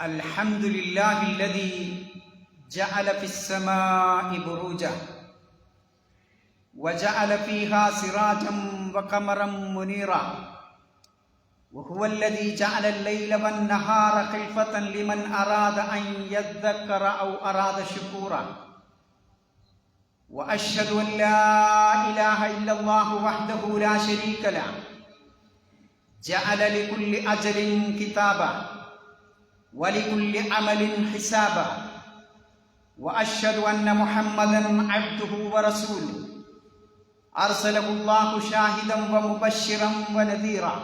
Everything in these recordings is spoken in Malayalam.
الحمد لله الذي جعل في السماء بروجا وجعل فيها سراجا وقمرا منيرا وهو الذي جعل الليل والنهار خلفة لمن أراد أن يذكر أو أراد شكورا. وأشهد أن لا إله إلا الله وحده لا شريك له. جعل لكل أجل كتابا. ولكل عمل حسابا وأشهد أن محمدا عبده ورسوله. أرسله الله شاهدا ومبشرا ونذيرا.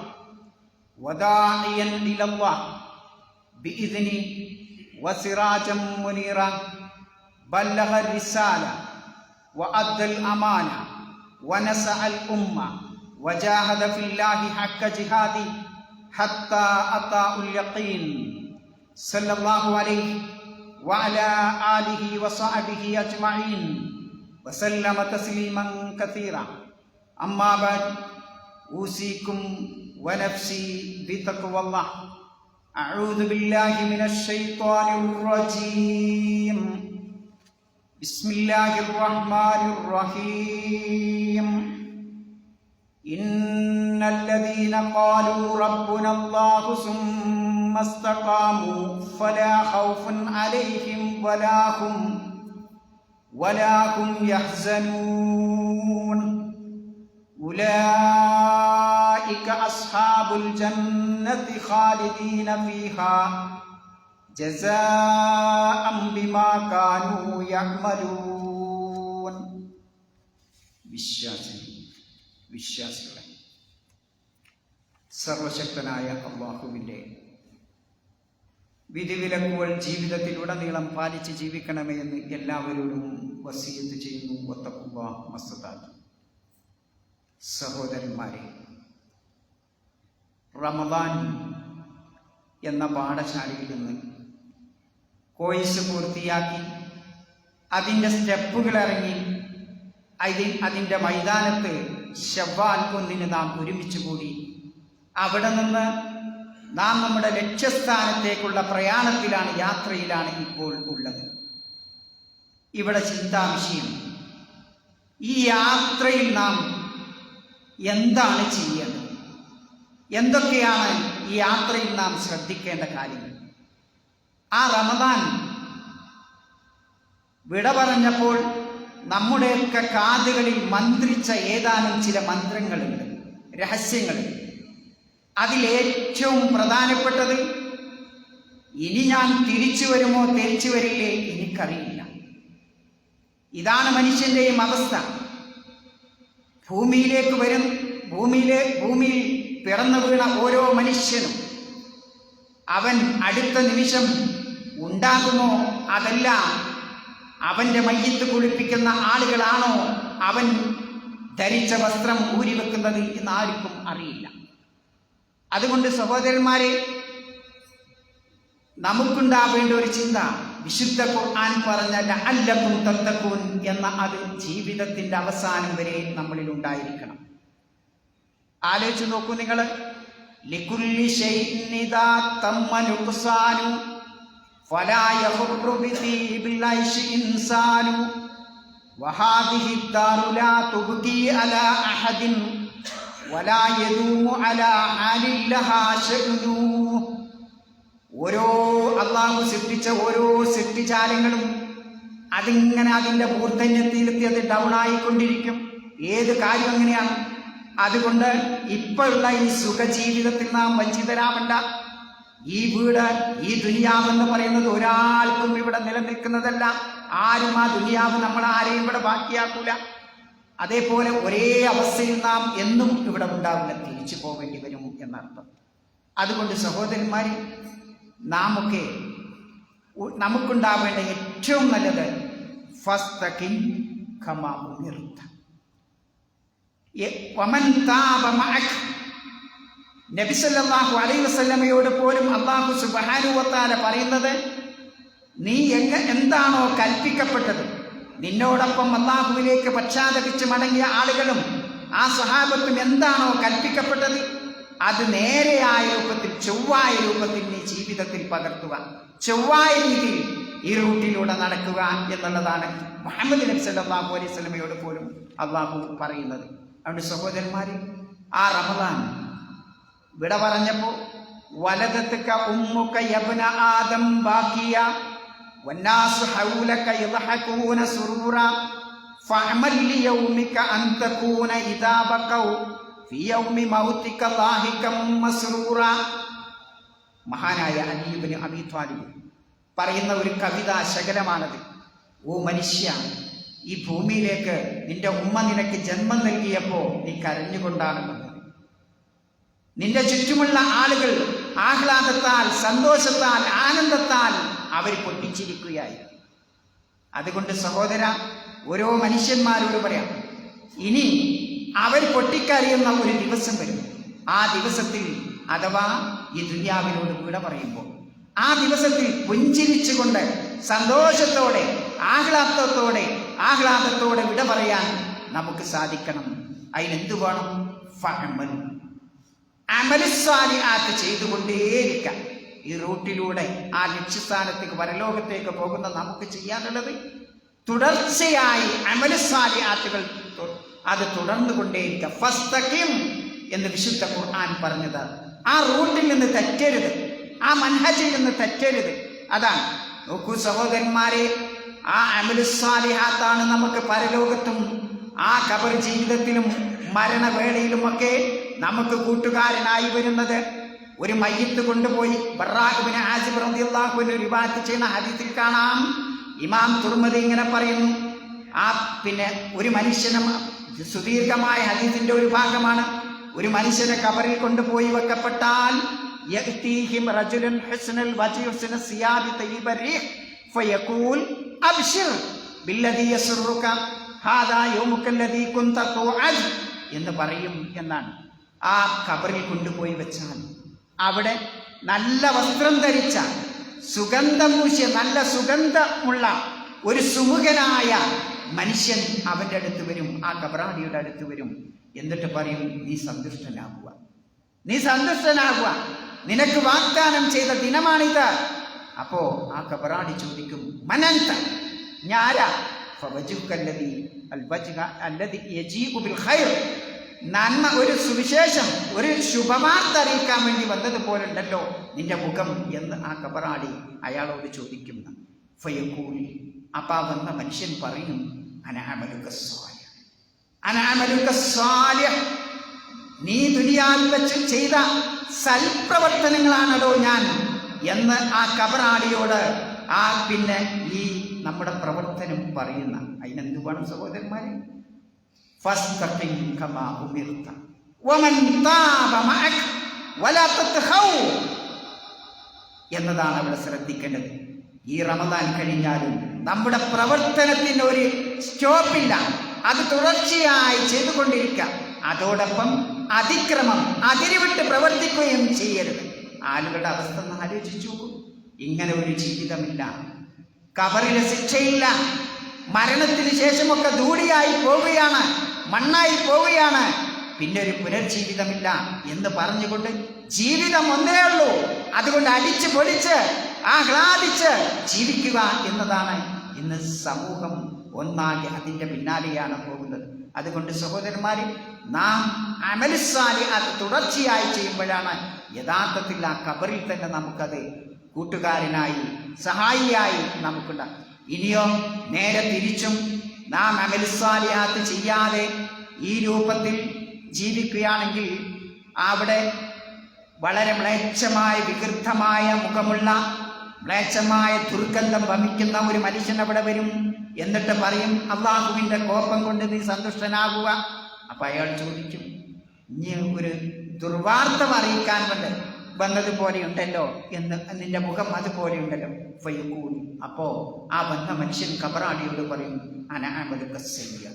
وداعيا إلى الله. بإذنه وسراجا منيرا. بلغ الرسالة. وأدى الأمانة. ونسع الأمة. وجاهد في الله حق جهاده. حتى اتاه اليقين. صلى الله عليه وعلى آله وصحبه أجمعين وسلم تسليما كثيرا. أما بعد أوصيكم ونفسي بتقوى الله. أعوذ بالله من الشيطان الرجيم. بسم الله الرحمن الرحيم. إن الذين قالوا ربنا الله ثم استقاموا فلا خوف عليهم ولا هم ولا هم يحزنون أولئك أصحاب الجنة خالدين فيها جزاء بما كانوا يعملون വിശ്വാസി വിശ്വാസികളെ സർവശക്തനായ അള്ളാഹുവിൻ്റെ വിധിവിലക്കുകൾ ജീവിതത്തിലുടനീളം പാലിച്ച് ജീവിക്കണമേ എന്ന് എല്ലാവരോടും വസീയത്ത് ചെയ്യുന്നു ഒത്തക്കുള്ള മസ്താദ്. സഹോദരന്മാരെ റമദാൻ എന്ന പാഠശാലയിൽ നിന്ന് കോഴ്സ് പൂർത്തിയാക്കി അതിന്റെ സ്റ്റെപ്പുകൾ ഇറങ്ങി അതിൽ അതിന്റെ മൈതാനത്ത് ഷവ്വാൽ ഒന്നിന് നാം ഒരുമിച്ച് കൂടി അവിടെ നിന്ന് നാം നമ്മുടെ ലക്ഷ്യസ്ഥാനത്തേക്കുള്ള പ്രയാണത്തിലാണ് യാത്രയിലാണ് ഇപ്പോൾ ഉള്ളത്. ഇവിടെ ചിന്താവിഷയം. ഈ യാത്രയിൽ നാം എന്താണ് ചെയ്യേണ്ടത്? എന്തൊക്കെയാണ് ഈ യാത്രയിൽ നാം ശ്രദ്ധിക്കേണ്ട കാര്യങ്ങൾ? ആ റമദാൻ വിട പറഞ്ഞപ്പോൾ നമ്മുടെയൊക്കെ കാതുകളിൽ മന്ത്രിച്ച ഏതാനും ചില മന്ത്രങ്ങളുണ്ട് രഹസ്യങ്ങളുണ്ട്. അതിലേറ്റവും പ്രധാനപ്പെട്ടത് ഇനി ഞാൻ തിരിച്ചു വരുമോ തിരിച്ചു വരില്ലേ എനിക്കറിയില്ല. ഇതാണ് മനുഷ്യന്റെയും അവസ്ഥ ഭൂമിയിലേക്ക് വരും ഭൂമിയിലെ ഭൂമിയിൽ പിറന്നു വീണ ഓരോ മനുഷ്യനും അവൻ അടുത്ത നിമിഷം ഉണ്ടാകുമോ അതല്ല അവന്റെ മയ്യത്ത് കുളിപ്പിക്കുന്ന ആളുകളാണോ അവൻ ധരിച്ച വസ്ത്രം ഊരിവെക്കുന്നത് എന്ന് ആർക്കും അറിയില്ല. അതുകൊണ്ട് സഹോദരന്മാരെ നമുക്കുണ്ടാവേണ്ട ഒരു ചിന്ത വിശുദ്ധ ഖുർആൻ പറഞ്ഞ അല്ലക്കും തത്തക്കൂൻ എന്ന അത് ജീവിതത്തിന്റെ അവസാനം വരെ നമ്മളിൽ ഉണ്ടായിരിക്കണം. ആലോചിച്ച് നോക്കൂ നിങ്ങൾ ഇൻസാനു വഹാദിഹി ദാറുലാ തുബ്കി അല അഹദിൻ. ഓരോ അള്ളാഹു സൃഷ്ടിച്ച ഓരോ സൃഷ്ടിജാലങ്ങളും അതിങ്ങനെ അതിന്റെ മൂർധന്യത്തിലെത്തി അത് ഡൗൺ ആയിക്കൊണ്ടിരിക്കും ഏത് കാര്യം അങ്ങനെയാണ്? അതുകൊണ്ട് ഇപ്പോഴുള്ള ഈ സുഖജീവിതത്തിൽ നാം വഞ്ചിതരാവണ്ട. ഈ വീട് ഈ ദുനിയാവെന്ന് പറയുന്നത് ഒരാൾക്കും ഇവിടെ നിലനിൽക്കുന്നതല്ല. ആരും ആ ദുനിയാവ് നമ്മൾ ആരെയും ഇവിടെ ബാക്കിയാക്കൂല. അതേപോലെ ഒരേ അവസ്ഥയിൽ നാം എന്നും ഇവിടെ ഉണ്ടാവില്ല തിരിച്ചു പോവേണ്ടി വരും എന്നർത്ഥം. അതുകൊണ്ട് സഹോദരന്മാർ നാമൊക്കെ നമുക്കുണ്ടാവേണ്ട ഏറ്റവും നല്ലത് ഫസ്തകിൻ നബിസല്ലാഹു അലൈ വസല്ലമയോട് പോലും അള്ളാഹു സുബാനുവത്താല പറയുന്നത് നീ എങ്ങ എന്താണോ കൽപ്പിക്കപ്പെട്ടത് നിന്നോടൊപ്പം അള്ളാഹുവിലേക്ക് പശ്ചാത്തപിച്ച് മടങ്ങിയ ആളുകളും ആ സ്വഹാബത്തും എന്താണോ കൽപ്പിക്കപ്പെട്ടത്? അത് നേരെയായ രൂപത്തിൽ ചൊവ്വായ രൂപത്തിൽ നീ ജീവിതത്തിൽ പകർത്തുക. ചൊവ്വായ രീതിയിൽ ഈ റൂട്ടിലൂടെ നടക്കുക എന്നുള്ളതാണ് മുഹമ്മദ് നബി സല്ലല്ലാഹു അലൈഹി സ്വലമയോട് പോലും അള്ളാഹു പറയുന്നത്. അതുകൊണ്ട് സഹോദരന്മാരെ ആ റമദാൻ വിട പറഞ്ഞപ്പോൾ വലതത്തുക്ക ഉമ്മുക്ക യബ്ന ആദം ബാക്കിയ മഹാനായ അലീബിന് അബി പറയുന്ന ഒരു കവിതാ ശകലമാണത്. ഓ മനുഷ്യ ഈ ഭൂമിയിലേക്ക് നിന്റെ ഉമ്മ നിനക്ക് ജന്മം നൽകിയപ്പോ നീ കരഞ്ഞുകൊണ്ടാണ് വന്നത്. നിന്റെ ചുറ്റുമുള്ള ആളുകൾ ആഹ്ലാദത്താൽ സന്തോഷത്താൽ ആനന്ദത്താൽ അവർ പൊട്ടിച്ചിരിക്കുകയായിരുന്നു അതുകൊണ്ട് സഹോദര ഓരോ മനുഷ്യന്മാരോട് പറയാം ഇനി അവർ പൊട്ടിക്കറിയുന്ന ഒരു ദിവസം വരും. ആ ദിവസത്തിൽ അഥവാ ഈ ദുര്യാവിനോട് വിട പറയുമ്പോൾ ആ ദിവസത്തിൽ പുഞ്ചിരിച്ചുകൊണ്ട് സന്തോഷത്തോടെ ആഹ്ലാദത്തോടെ ആഹ്ലാദത്തോടെ വിട പറയാൻ നമുക്ക് സാധിക്കണം. അതിനെന്ത് വേണം അമൽ. അമലിസ്വാലി ആത്ത് ചെയ്തുകൊണ്ടേയിരിക്കാം. ഈ റൂട്ടിലൂടെ ആ ലക്ഷ്യസ്ഥാനത്തേക്ക് പരലോകത്തേക്ക് പോകുന്ന നമുക്ക് ചെയ്യാനുള്ളത് തുടർച്ചയായി അമലസാലി ആറ്റുകൾ അത് തുടർന്നു കൊണ്ടേയിരിക്കുക എന്ന് വിശുദ്ധ ഖുർആൻ പറഞ്ഞത്. ആ റൂട്ടിൽ നിന്ന് തെറ്റരുത്. ആ മൻഹജിൽ നിന്ന് തെറ്റരുത്. അതാണ്. നോക്കൂ സഹോദരന്മാരെ ആ അമലസ്വാലിഹാത്താണ് നമുക്ക് പരലോകത്തും ആ കബർ ജീവിതത്തിലും മരണവേളയിലുമൊക്കെ നമുക്ക് കൂട്ടുകാരനായി വരുന്നത്. ഒരു മയ്യത്ത് കൊണ്ടുപോയി. ബറാഖുബിന് ആസിബ് ഒരു വിവാഹത്തിൽ ചെയ്യുന്ന ഹദീസിൽ കാണാം. ഇമാം തുർമദി ഇങ്ങനെ പറയുന്നു. ആ പിന്നെ ഒരു മനുഷ്യനെ സുദീർഘമായ ഹദീസിന്റെ ഒരു ഭാഗമാണ്. ഒരു മനുഷ്യനെ കബറിൽ കൊണ്ടുപോയി വെക്കപ്പെട്ടാൽ എന്ന് പറയും എന്നാണ്. ആ കബറിൽ കൊണ്ടുപോയി വെച്ചാൽ അവിടെ നല്ല വസ്ത്രം ധരിച്ച സുഗന്ധം നല്ല സുഗന്ധമുള്ള ഒരു സുമുഖനായ മനുഷ്യൻ അവന്റെ അടുത്ത് വരും ആ കബറാടിയുടെ അടുത്ത് വരും. എന്നിട്ട് പറയും നീ സന്തുഷ്ടനാകുക. നീ സന്തുഷ്ടനാകുക. നിനക്ക് വാഗ്ദാനം ചെയ്ത ദിനമാണിത്. അപ്പോ ആ കബറാടി ചോദിക്കും മനന്ത ഞാരാ? അല്ലതി അല്ലദീ യജീഉ ബിൽ ഖൈർ. നന്മ ഒരു സുവിശേഷം ഒരു ശുഭവാർത്ത അറിയിക്കാൻ വേണ്ടി വന്നതുപോലുണ്ടല്ലോ. നിന്റെ മുഖം എന്ന് ആ കബറാടി അയാളോട് ചോദിക്കുന്നു. ഫയക്കൂലി അപ്പ വന്ന മനുഷ്യൻ പറയും അനാമലുക സ്വാലിഹ് അനാമലുക സ്വാലിഹ് നീ ദുനിയാൽ വെച്ച് ചെയ്ത സൽപ്രവർത്തനങ്ങളാണല്ലോ ഞാൻ. എന്ന് ആ കബറാടിയോട് ആ പിന്നെ ഈ നമ്മുടെ പ്രവർത്തനം പറയുന്ന അതിനെന്തുവാണ് വേണം സഹോദരന്മാരെ? ഫസ്തഖിം wa man വമൻ താബ മഅക് വലാ തത്ഖൗ എന്നതാണ് അവിടെ ശ്രദ്ധിക്കേണ്ടത്. ഈ റമദാൻ കഴിഞ്ഞാലും നമ്മുടെ പ്രവർത്തനത്തിന് ഒരു സ്റ്റോപ്പില്ല. അത് തുടർച്ചയായി ചെയ്തുകൊണ്ടിരിക്കാം. അതോടൊപ്പം അതിക്രമം അതിരിവിട്ട് പ്രവർത്തിക്കുകയും ചെയ്യരുത്. ആളുകളുടെ അവസ്ഥ ഒന്ന് ആലോചിച്ചു ഇങ്ങനെ ഒരു ജീവിതമില്ല. കബറിലെ ശിക്ഷയില്ല. മരണത്തിന് ശേഷമൊക്കെ ദൂടിയായി പോവുകയാണ്. മണ്ണായി പോവുകയാണ്. പിന്നെ ഒരു പുനർജീവിതമില്ല എന്ന് പറഞ്ഞുകൊണ്ട് ജീവിതം ഒന്നേ ഉള്ളൂ. അതുകൊണ്ട് അടിച്ച് പൊളിച്ച് ആഹ്ലാദിച്ച് ജീവിക്കുക എന്നതാണ് ഇന്ന് സമൂഹം ഒന്നാകെ അതിന്റെ പിന്നാലെയാണ് പോകുന്നത്. അതുകൊണ്ട് സഹോദരന്മാർ നാം അമലിസാലി അത് തുടർച്ചയായി ചെയ്യുമ്പോഴാണ് യഥാർത്ഥത്തിൽ ആ കബറിൽ തന്നെ നമുക്കത് കൂട്ടുകാരനായി സഹായിയായി നമുക്കുണ്ട് ഇനിയോ നേരെ തിരിച്ചും നാം അമലിസാലിയാത്ത് ചെയ്യാതെ ഈ രൂപത്തിൽ ജീവിക്കുകയാണെങ്കിൽ അവിടെ വളരെ മ്ലേച്ഛമായ വികൃതമായ മുഖമുള്ള മ്ലേച്ഛമായ ദുർഗന്ധം വമിക്കുന്ന ഒരു മനുഷ്യൻ അവിടെ വരും എന്നിട്ട് പറയും അള്ളാഹുവിന്റെ കോപം കൊണ്ട് നീ സന്തുഷ്ടനാകുക. അപ്പം അയാൾ ചോദിക്കും ഇനി ഒരു ദുർവാർത്ത അറിയിക്കാൻ കൊണ്ട് വന്നതുപോലെ ഉണ്ടല്ലോ എന്ന് നിന്റെ മുഖം അതുപോലെ ഉണ്ടല്ലോ ഫയക്കൂൽ അപ്പോ ആ വന്ന മനുഷ്യൻ കബറാടിയോട് പറയും സയ്യ.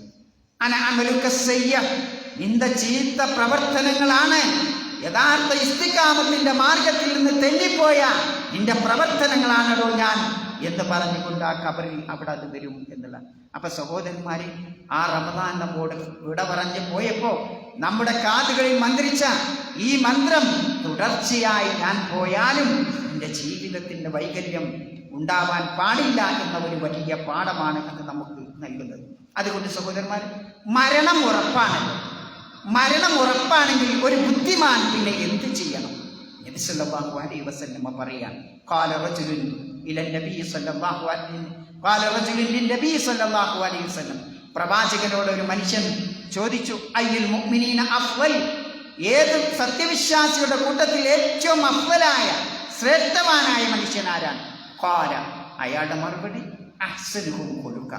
അനാമലുക്ക സയ്യ. നിന്റെ ചീത്ത പ്രവർത്തനങ്ങളാണ് യഥാർത്ഥ ഇസ്തിക്കാമത്തിന്റെ മാർഗത്തിൽ നിന്ന് തെല്ലിപ്പോയ നിന്റെ പ്രവർത്തനങ്ങളാണല്ലോ ഞാൻ. എന്ന് പറഞ്ഞുകൊണ്ട് ആ കബറിൽ അവിടെ അത് വരും എന്നുള്ള. അപ്പൊ സഹോദരന്മാരെ ആ റമദാൻ നമ്മോട് വിട പറഞ്ഞ് പോയപ്പോ നമ്മുടെ കാതുകളിൽ മന്ത്രിച്ച ഈ മന്ത്രം തുടർച്ചയായി ഞാൻ പോയാലും എന്റെ ജീവിതത്തിന്റെ വൈകല്യം ഉണ്ടാവാൻ പാടില്ല എന്ന ഒരു വലിയ പാഠമാണ് അത് നമുക്ക് നൽകുന്നത്. അതുകൊണ്ട് സഹോദരന്മാർ മരണം ഉറപ്പാണ് മരണം ഉറപ്പാണെങ്കിൽ ഒരു ബുദ്ധിമാൻ പിന്നെ എന്ത് ചെയ്യണം? നബി സല്ലല്ലാഹു അലൈഹി വസല്ലമ പറയാൻ റജുലുൻ ഇല നബി സല്ലല്ലാഹു അലൈഹി ലിൻ നബി സല്ലല്ലാഹു അലൈഹി വസല്ലം. പ്രവാചകനോട് ഒരു മനുഷ്യൻ ചോദിച്ചു അയ്യുൽ മുഅ്മിനീന അഫ്വൽ? ഏത് സത്യവിശ്വാസിയുടെ കൂട്ടത്തിൽ ഏറ്റവും അഫ്വലായ ശ്രേഷ്ഠവാനായ മനുഷ്യൻ ആരാണ്? ഖാല. അയാളുടെ മറുപടി അഹ്സനുഹും കൊടുക്ക.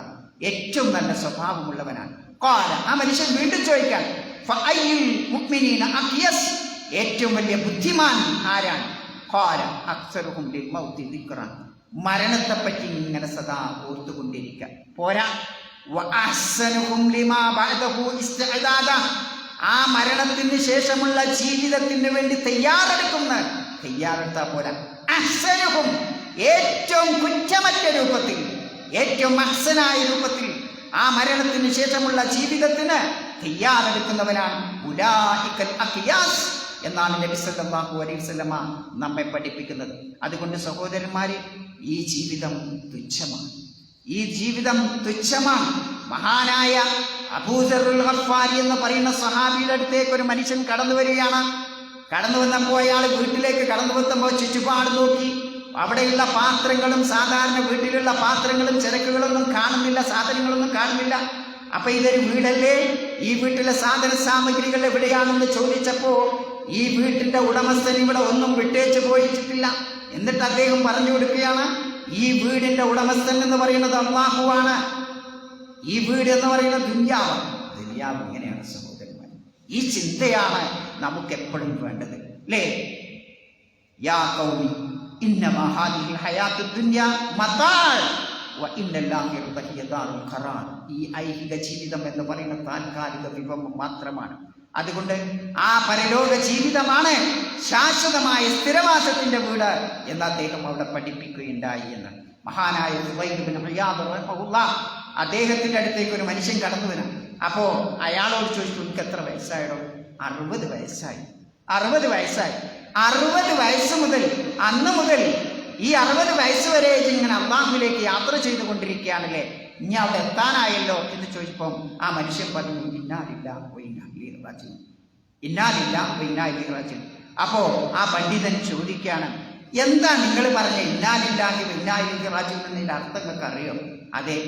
ഏറ്റവും നല്ല സ്വഭാവമുള്ളവനാണ്. ഖാല. ആ മനുഷ്യൻ വീണ്ടും ചോദിക്കാൻ ഫഅയ്യുൽ മുഅ്മിനീന അഖ്യസ് ഏറ്റവും വലിയ ബുദ്ധിമാൻ ആരാണ്? ഖാല. അക്സറുഹും മരണത്തെപ്പറ്റി ഇങ്ങനെ സദാ ഓർത്തുകൊണ്ടിരിക്കുക പോരാ. ആ മരണത്തിന് ശേഷമുള്ള ജീവിതത്തിന് വേണ്ടി തയ്യാറെടുക്കുന്ന തയ്യാറെടുത്താ പോരാ. അഹ്സനുഹും ഏറ്റവും കുറ്റമറ്റ രൂപത്തിൽ ഏറ്റവും അഹ്സനായ രൂപത്തിൽ ആ മരണത്തിന് ശേഷമുള്ള ജീവിതത്തിന് തയ്യാറെടുക്കുന്നവനാണ് എന്നാണ് നബി സല്ലല്ലാഹു അലൈഹി വസല്ലമ നമ്മെ പഠിപ്പിക്കുന്നത്. അതുകൊണ്ട് സഹോദരന്മാരെ ഈ ജീവിതം തുച്ഛമാണ്. ഈ ജീവിതം തുച്ഛമാണ്. മഹാനായ അബൂസറുൽ ഗഫാരി എന്ന് പറയുന്ന സഹാബിയുടെ അടുത്തേക്ക് ഒരു മനുഷ്യൻ കടന്നു വരികയാണ്. കടന്നു വന്നപ്പോൾ അയാൾ വീട്ടിലേക്ക് കടന്നു വന്നപ്പോൾ ചുറ്റുപാട് നോക്കി. അവിടെയുള്ള പാത്രങ്ങളും സാധാരണ വീട്ടിലുള്ള പാത്രങ്ങളും ചിരക്കുകളൊന്നും കാണുന്നില്ല സാധനങ്ങളൊന്നും കാണുന്നില്ല. അപ്പൊ ഇതൊരു വീടല്ലേ? ഈ വീട്ടിലെ സാധന സാമഗ്രികൾ എവിടെയാണെന്ന് ചോദിച്ചപ്പോ ഈ വീട്ടിന്റെ ഉടമസ്ഥൻ ഇവിടെ ഒന്നും വിട്ടേച്ചു പോയിട്ടില്ല. എന്നിട്ട് അദ്ദേഹം പറഞ്ഞു കൊടുക്കുകയാണ് ഈ വീടിന്റെ ഉടമസ്ഥൻ എന്ന് പറയുന്നത് അള്ളാഹുവാണ്. ഈ വീട് എന്ന് പറയുന്നത് ദുന്യാവ്. ദുന്യാവ് ഇങ്ങനെയാണ് സഹോദരന്മാർ. ഈ ചിന്തയാണ് നമുക്ക് എപ്പോഴും വേണ്ടത്. അല്ലേ യാ കൗമി ഇന്നമാ ഹാദിഹിൽ ഹയാത്ത് ദുന്യ മതാൾ ഈ ഐഹിക ജീവിതം എന്ന് പറയുന്ന താൽക്കാലിക വിഭവം മാത്രമാണ്. അതുകൊണ്ട് ആ പരലോക ജീവിതമാണ് ശാശ്വതമായ സ്ഥിരവാസത്തിന്റെ വീട് എന്ന് അദ്ദേഹം അവിടെ പഠിപ്പിക്കുകയുണ്ടായി എന്ന്. മഹാനായ അദ്ദേഹത്തിന്റെ അടുത്തേക്ക് ഒരു മനുഷ്യൻ കടന്നു വരാം അപ്പോ അയാളോട് ചോദിച്ചു എനിക്ക് എത്ര വയസ്സായടോ? അറുപത് വയസ്സായി. അറുപത് വയസ്സായി? അറുപത് വയസ്സ് മുതൽ അന്ന് മുതൽ ഈ അറുപത് വയസ്സ് വരെ ഇങ്ങനെ അള്ളാഹുവിലേക്ക് യാത്ര ചെയ്തുകൊണ്ടിരിക്കുകയാണല്ലേ? ഇനി അവിടെ എത്താനായല്ലോ? എന്ന് ചോദിച്ചപ്പോൾ ആ മനുഷ്യൻ പറഞ്ഞു ഇന്നാലില്ല. റാജു ഇന്നാലില്ല ഇന്നാലി അപ്പോ ആ പണ്ഡിതൻ ചോദിക്കുകയാണ് എന്താ നിങ്ങൾ പറഞ്ഞ ഇന്നാലില്ലാഹി ഇന്നാലി റാജു എന്നതിന്റെ അർത്ഥം നിങ്ങൾക്ക് അറിയോ? അതെ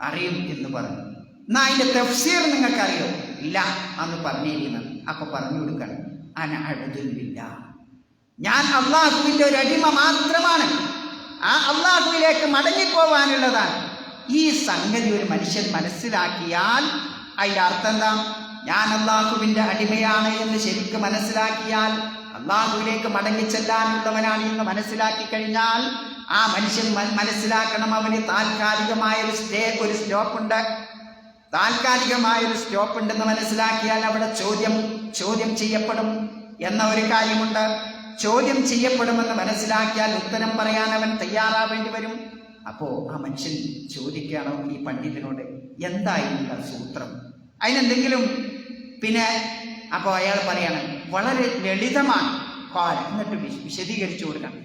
അറിയും എന്ന് പറഞ്ഞു. എന്നാ അതിന്റെ തഫ്സീർ നിങ്ങൾക്കറിയോ ഇല്ല അന്ന് പറഞ്ഞിരിക്കുന്നത് അപ്പൊ പറഞ്ഞു കൊടുക്കണം അന അഴുതില്ല ഞാൻ അള്ളാഹുവിന്റെ ഒരു അടിമ മാത്രമാണ്. ആ അള്ളാഹുവിലേക്ക് മടങ്ങിപ്പോവാനുള്ളതാണ്. ഈ സംഗതി ഒരു മനുഷ്യൻ മനസ്സിലാക്കിയാൽ അതിന്റെ അർത്ഥം എന്താ? ഞാൻ അള്ളാഹുവിന്റെ അടിമയാണ് എന്ന് ശരിക്കും മനസ്സിലാക്കിയാൽ അള്ളാഹുവിലേക്ക് മടങ്ങിച്ചെല്ലാനുള്ളവനാണ് എന്ന് മനസ്സിലാക്കി കഴിഞ്ഞാൽ ആ മനുഷ്യൻ മനസ്സിലാക്കണം അവന് താൽക്കാലികമായ ഒരു സ്റ്റേ ഒരു സ്റ്റോപ്പുണ്ട്. താൽക്കാലികമായ ഒരു സ്റ്റോപ്പ് ഉണ്ടെന്ന് മനസ്സിലാക്കിയാൽ അവിടെ ചോദ്യം ചോദ്യം ചെയ്യപ്പെടും എന്ന ഒരു കാര്യമുണ്ട്. ചോദ്യം ചെയ്യപ്പെടുമെന്ന് മനസ്സിലാക്കിയാൽ ഉത്തരം പറയാൻ അവൻ തയ്യാറാവേണ്ടി വരും. അപ്പോ ആ മനുഷ്യൻ ചോദിക്കുകയാണോ ഈ പണ്ഡിതനോട് എന്തായിരുന്നു സൂത്രം? അതിനെന്തെങ്കിലും പിന്നെ അപ്പോൾ അയാൾ പറയാണ് വളരെ ലളിതമാണ്. ഖാൽ എന്നിട്ട് വിശ- വിശദീകരിച്ചു കൊടുക്കണം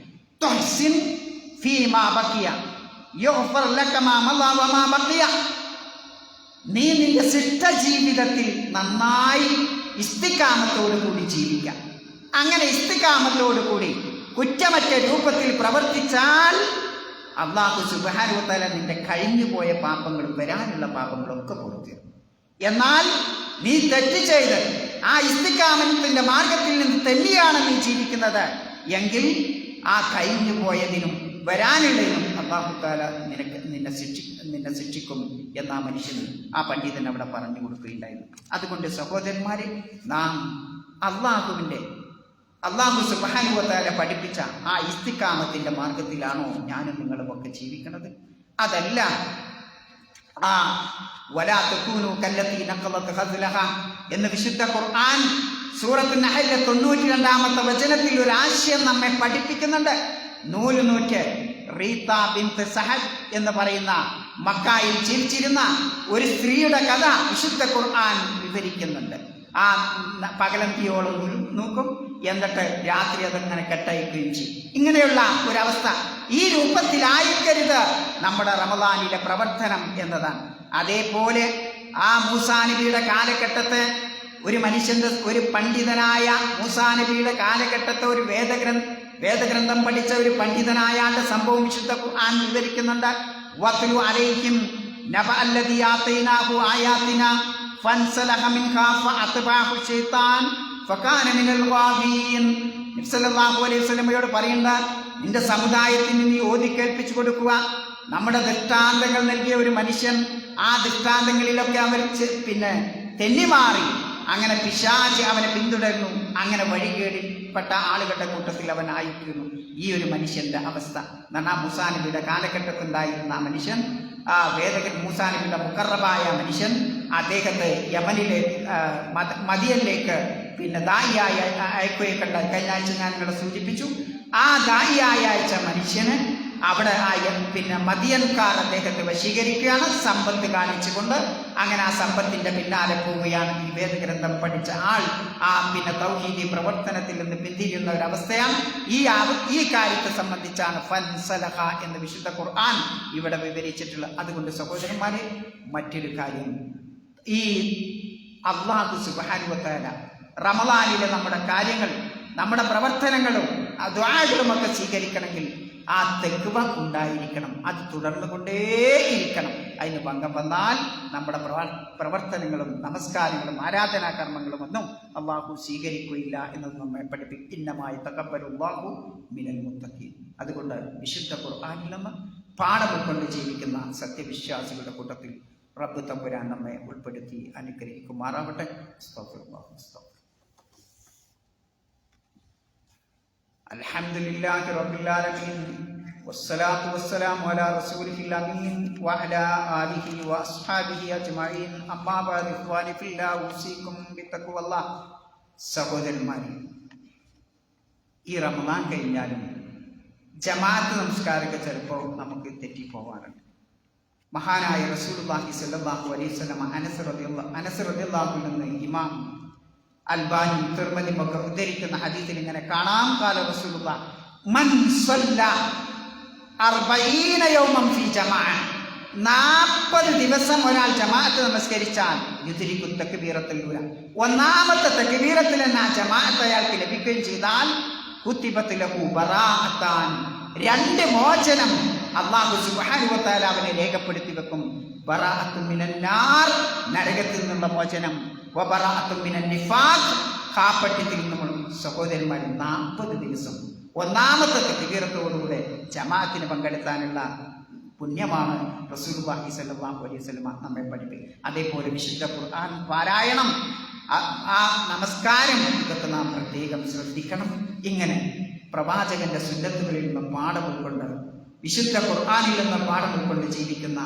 മാ ബഖിയ നീ നിന്റെ ശിഷ്ട ജീവിതത്തിൽ നന്നായി ഇസ്തിക്കാമത്തോടു കൂടി ജീവിക്കാം. അങ്ങനെ ഇസ്തിക്കാമത്തോടു കൂടി കുറ്റമറ്റ രൂപത്തിൽ പ്രവർത്തിച്ചാൽ അള്ളാഹു സുബാനുത്തല നിന്റെ കഴിഞ്ഞു പോയ പാപങ്ങളും വരാനുള്ള പാപങ്ങളും ഒക്കെ പുറത്തു എന്നാൽ നീ തെറ്റ് ചെയ്ത് ആ ഇസ്തിക്കാമത്തിന്റെ മാർഗത്തിൽ നിന്ന് തെല്ലിയാണ് നീ ജീവിക്കുന്നത്. എങ്കിൽ ആ കഴിഞ്ഞു പോയതിനും വരാനുള്ളതിനും അള്ളാഹുത്താല നിനക്ക് നിന്നെ ശിക്ഷി നിന്നെ ശിക്ഷിക്കും എന്ന ആ മനുഷ്യൻ ആ പണ്ഡിതൻ അവിടെ പറഞ്ഞു കൊടുക്കുകയുണ്ടായിരുന്നു അതുകൊണ്ട് സഹോദരന്മാരെ നാം അള്ളാഹുവിന്റെ അള്ളാഹു സുബാനുവത്താല പഠിപ്പിച്ച ആ ഇസ്തിക്കാമത്തിന്റെ മാർഗത്തിലാണോ ഞാനും നിങ്ങളുമൊക്കെ ജീവിക്കുന്നത്? അതല്ല ആ എന്ന് വിശുദ്ധ ഖുർആൻ സൂറത്ത് നഹലിലെ തൊണ്ണൂറ്റി രണ്ടാമത്തെ വചനത്തിൽ ഒരു ആശയം നമ്മെ പഠിപ്പിക്കുന്നുണ്ട്. നൂൽ നൂറ്റ് റീത്ത ബിന്ത് സഹദ് എന്ന് പറയുന്ന മക്കായിൽ ജീവിച്ചിരുന്ന ഒരു സ്ത്രീയുടെ കഥ വിശുദ്ധ ഖുർആൻ വിവരിക്കുന്നുണ്ട്. ആ പകലന്തിയോളം നോക്കും. എന്നിട്ട് രാത്രി അതങ്ങനെ കെട്ടയക്കുകയും ചെയ്യും. ഇങ്ങനെയുള്ള ഒരവസ്ഥ ഈ രൂപത്തിലായിരിക്കരുത് നമ്മുടെ റമദാനിലെ പ്രവർത്തനം എന്നതാണ്. അതേപോലെ ആ മൂസാനബിയുടെ കാലഘട്ടത്തെ ഒരു മനുഷ്യന്റെ ഒരു പണ്ഡിതനായ മൂസാനബിയുടെ കാലഘട്ടത്തെ ഒരു വേദഗ്രന്ഥ വേദഗ്രന്ഥം പഠിച്ച ഒരു പണ്ഡിതനായ ആളുടെ സംഭവം വിശുദ്ധ ഖുർആൻ വിവരിക്കുന്നുണ്ട്. വത്ലു അലൈഹിം നബ അല്ലദി ആതൈനാഹു ആയാത്തിന ഫൻസലഹ മിൻഹാ ഫഅത്ബഅഹു ശൈത്താൻ സല്ലല്ലാഹു അലൈഹി പറയേണ്ട നിന്റെ സമുദായത്തിന് നീ ഓതി കേൾപ്പിച്ചു കൊടുക്കുക. നമ്മുടെ ദൃഷ്ടാന്തങ്ങൾ നൽകിയ ഒരു മനുഷ്യൻ ആ ദൃഷ്ടാന്തങ്ങളിലൊക്കെ അവർ പിന്നെ തെന്നിമാറി അങ്ങനെ പിശാച് അവനെ പിന്തുടരുന്നു അങ്ങനെ വഴികേടിൽപ്പെട്ട ആളുകളുടെ കൂട്ടത്തിൽ അവൻ ആയിത്തീർന്നു. ഈ ഒരു മനുഷ്യന്റെ അവസ്ഥ. എന്നാണ് ആ മുസാനബിയുടെ കാലഘട്ടത്തുണ്ടായിരുന്ന ആ മനുഷ്യൻ ആ വേദകൻ മൂസാനബിയുടെ മുക്കറബായ മനുഷ്യൻ അദ്ദേഹത്തെ യമനിലെ മതിയനിലേക്ക് പിന്നെ ദായിയായ അയക്കുകയെ കണ്ട കഴിഞ്ഞ ആഴ്ച ഞാൻ ഇവിടെ സൂചിപ്പിച്ചു. ആ ദായിയായ അയച്ച മനുഷ്യന് അവിടെ ആ പിന്നെ മതിയൻകാർ അദ്ദേഹത്തെ വശീകരിക്കുകയാണ്. സമ്പത്ത് കാണിച്ചുകൊണ്ട് അങ്ങനെ ആ സമ്പത്തിന്റെ പിന്നാലെ പോവുകയാണ് ഈ വേദഗ്രന്ഥം പഠിച്ച ആൾ. ആ പിന്നെ തൗഹീദി പ്രവർത്തനത്തിൽ നിന്ന് പിന്തിരിയുന്ന ഒരവസ്ഥയാണ്. ഈ ഈ കാര്യത്തെ സംബന്ധിച്ചാണ് ഫൻസലഹ എന്ന് വിശുദ്ധ ഖുർആൻ ഇവിടെ വിവരിച്ചിട്ടുള്ളത് അതുകൊണ്ട് സഹോദരന്മാരെ മറ്റൊരു കാര്യം. ഈ അള്ളാഹു സുബാനുവത്താല റമലാനിലെ നമ്മുടെ കാര്യങ്ങൾ നമ്മുടെ പ്രവർത്തനങ്ങളും ദ്വാരങ്ങളും ഒക്കെ സ്വീകരിക്കണമെങ്കിൽ ആ തെക്കുവ ഉണ്ടായിരിക്കണം. അത് തുടർന്നു കൊണ്ടേയിരിക്കണം. അതിന് ഭംഗം വന്നാൽ നമ്മുടെ പ്രവ- പ്രവർത്തനങ്ങളും നമസ്കാരങ്ങളും ആരാധനാ കർമ്മങ്ങളും ഒന്നും അള്ളാഹു സ്വീകരിക്കുകയില്ല എന്നത് നമ്മെ പഠിപ്പിക്കുന്നമായി തകപ്പലുള്ളാഹു മിനൽ മുത്തക്കി അതുകൊണ്ട് വിശുദ്ധ ഖുർആാനിൽ നിന്ന് പാഠം ഉൾക്കൊണ്ട് ജീവിക്കുന്ന സത്യവിശ്വാസികളുടെ കൂട്ടത്തിൽ റബ്ബ് തമ്പുരാൻ നമ്മെ ഉൾപ്പെടുത്തി അനുഗ്രഹിക്കുമാറാവട്ടെ. الحمد لله رب العالمين والصلاة والسلام على رسوله الأمين وعلى آله وأصحابه أجمعين أما بعد إخواني في الله أوصيكم بتقوى الله സഹോദരന്മാരെ ഈ റമദാൻ കഴിഞ്ഞാലും ജമാഅത്ത് നമസ്കാരമൊക്കെ ചിലപ്പോൾ നമുക്ക് തെറ്റിപ്പോവാറുണ്ട് മഹാനായ റസൂലുള്ളാഹി സ്വല്ലല്ലാഹു അലൈഹി വസല്ലം അനസ് റളിയല്ലാഹു അനസ് റളിയല്ലാഹു നിന്ന് ഇമാം അൽബാനി തിർമതി ഒക്കെ ഉദ്ധരിക്കുന്ന ഹദീസിൽ ഇങ്ങനെ കാണാം. കാല റസൂലുള്ള മൻ നാൽപ്പത് ദിവസം ഒരാൾ ജമാഅത്ത് നമസ്കരിച്ചാൽ യുദ്രിക്കു തക്ബീറത്തുൽ ഊല ഒന്നാമത്തെ തക്ബീറത്തിൽ തന്നെ ആ ജമാഅത്ത് അയാൾക്ക് ലഭിക്കുകയും ചെയ്താൽ ബറാഅത്താൻ. രണ്ട് മോചനം അള്ളാഹു തആല അവനെ രേഖപ്പെടുത്തി വെക്കും. നരകത്തിൽ നിന്നുള്ള മോചനം. നിന്നും സഹോദരന്മാർ നാൽപ്പത് ദിവസം. ഒന്നാമത്തെ തക്ബീറത്തോടുകൂടെ ജമാഅത്തിന് പങ്കെടുത്താനുള്ള പുണ്യമാണ് റസൂൽ റസൂലുള്ളാഹി സ്വല്ലല്ലാഹു അലൈഹി സ്വലമ നമ്മെ പഠിപ്പിക്കും അതേപോലെ വിശുദ്ധ ഖുർആൻ പാരായണം ആ- നമസ്കാരം ഇതൊക്കെ നാം പ്രത്യേകം ശ്രദ്ധിക്കണം. ഇങ്ങനെ പ്രവാചകന്റെ സുന്നത്തുകളിൽ നിന്ന് പാഠം ഉൾക്കൊണ്ട് വിശുദ്ധ ഖുർആനിൽ നിന്ന് പാഠം ഉൾക്കൊണ്ട് ജീവിക്കുന്ന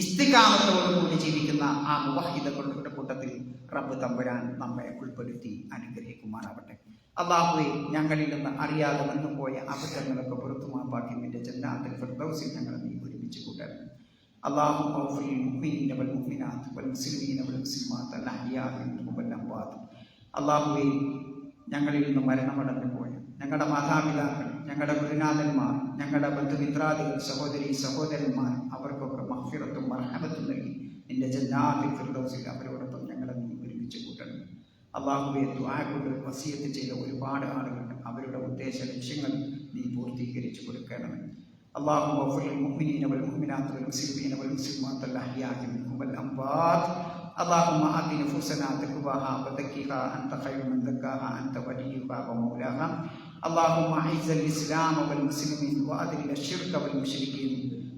ഇസ്തികാമത്തോടുകൂടി ജീവിക്കുന്ന ആ മുവാഹിതകളുടെ കൂട്ടത്തിൽ റബ്ബ് തമ്പുരാൻ നമ്മെ ഉൾപ്പെടുത്തി അനുഗ്രഹിക്കുമാറാവട്ടെ. അള്ളാഹുവെ ഞങ്ങളിൽ നിന്ന് അറിയാതെ വന്നു പോയ അബദ്ധങ്ങളൊക്കെ പുറത്തുമാപ്പാക്കി നിന്റെ ജന്നാത്തിൽ ഫിർദൗസിൽ ഞങ്ങൾ നീ ഒരുമിച്ച് കൂട്ടണം. അള്ളാഹു അള്ളാഹുവെ ഞങ്ങളിൽ നിന്ന് മരണമടഞ്ഞു പോയ ഞങ്ങളുടെ മാതാപിതാക്കൾ ഞങ്ങളുടെ ഗുരുനാഥന്മാർ ഞങ്ങളുടെ ബന്ധുമിത്രാദികൾ സഹോദരി സഹോദരന്മാർ അവർക്ക് മഹ്ഫിറത്തും മർഹമത്തും നൽകി നിന്റെ ജന്നാത്തിൽ ഫിർദൗസിൽ അവരോടൊപ്പം ഞങ്ങളെ നീ ഒരുമിച്ച് കൂട്ടണം അള്ളാഹുവെ ദ്വാ കൊണ്ട് വസീയത്ത് ചെയ്ത ഒരുപാട് ആളുകളുണ്ട് അവരുടെ ഉദ്ദേശ ലക്ഷ്യങ്ങൾ നീ പൂർത്തീകരിച്ചു കൊടുക്കണമേ اللهم اغفر للمؤمنين والمؤمنات والمسلمين والمسلمات الاحياء منهم والاموات اللهم آت نفوسنا تقواها وزكها انت خير من زكاها انت وليها ومولاها اللهم اعز الاسلام والمسلمين واذل الشرك والمشركين